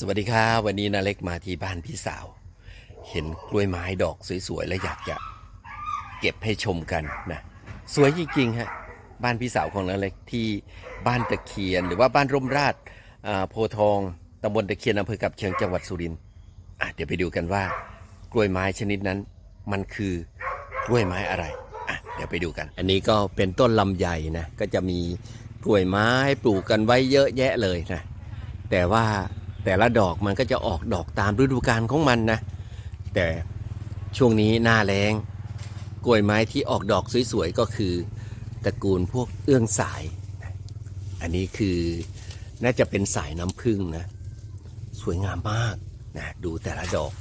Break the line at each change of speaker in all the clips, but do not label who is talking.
สวัสดีครับวันนี้นาเล็กมาที่บ้านพี่สาว เห็นกล้วยไม้ดอกสวยๆ แล้วอยากจะเก็บให้ชมกันนะสวยจริงๆฮะบ้านพี่สาวของนาเล็กที่บ้านตะเคียน หรือว่าบ้านร่มราชโพทองตำบลตะเคียนอำเภอกับเชียงจังหวัดสุรินทร์เดี๋ยวไปดูกันว่ากล้วยไม้ชนิดนั้น มันคือกล้วยไม้อะไรอะเดี๋ยวไปดูกัน อันนี้ก็เป็นต้นลำไยนะก็จะมีกล้วยไม้ปลูกกันไว้เยอะแยะเลยนะแต่ว่า แต่ละดอกมันก็จะออกดอกตามฤดูกาลของมันนะ แต่ช่วงนี้หน้าแรงกล้วยไม้ที่ออกดอกสวยๆก็คือตระกูลพวกเอื้องสาย อันนี้คือน่าจะเป็นสายน้ำผึ้งนะ สวยงามมากนะดูแต่ละดอก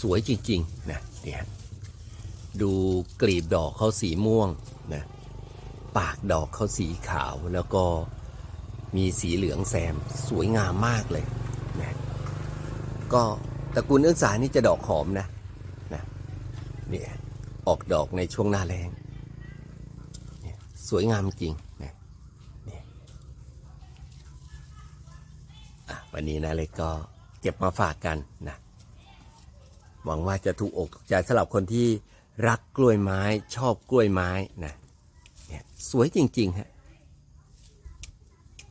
สวยจริงๆนะเนี่ยดูกลีบดอกเขาสีม่วงนะปากดอกเขาสีขาวแล้วก็มีสีเหลืองแซมสวยงามมากเลย นะก็ตระกูลเอื้องสานี่จะดอกหอมนะนะเนี่ยออกดอกในช่วงหน้าแรงสวยงามจริงนะนี่วันนี้นะเล็กก็เก็บมาฝากกันนะหวังว่าจะถูกอกถูกใจสำหรับคนที่รักกล้วยไม้ชอบกล้วยไม้นะเนี่ยสวยจริงๆฮะ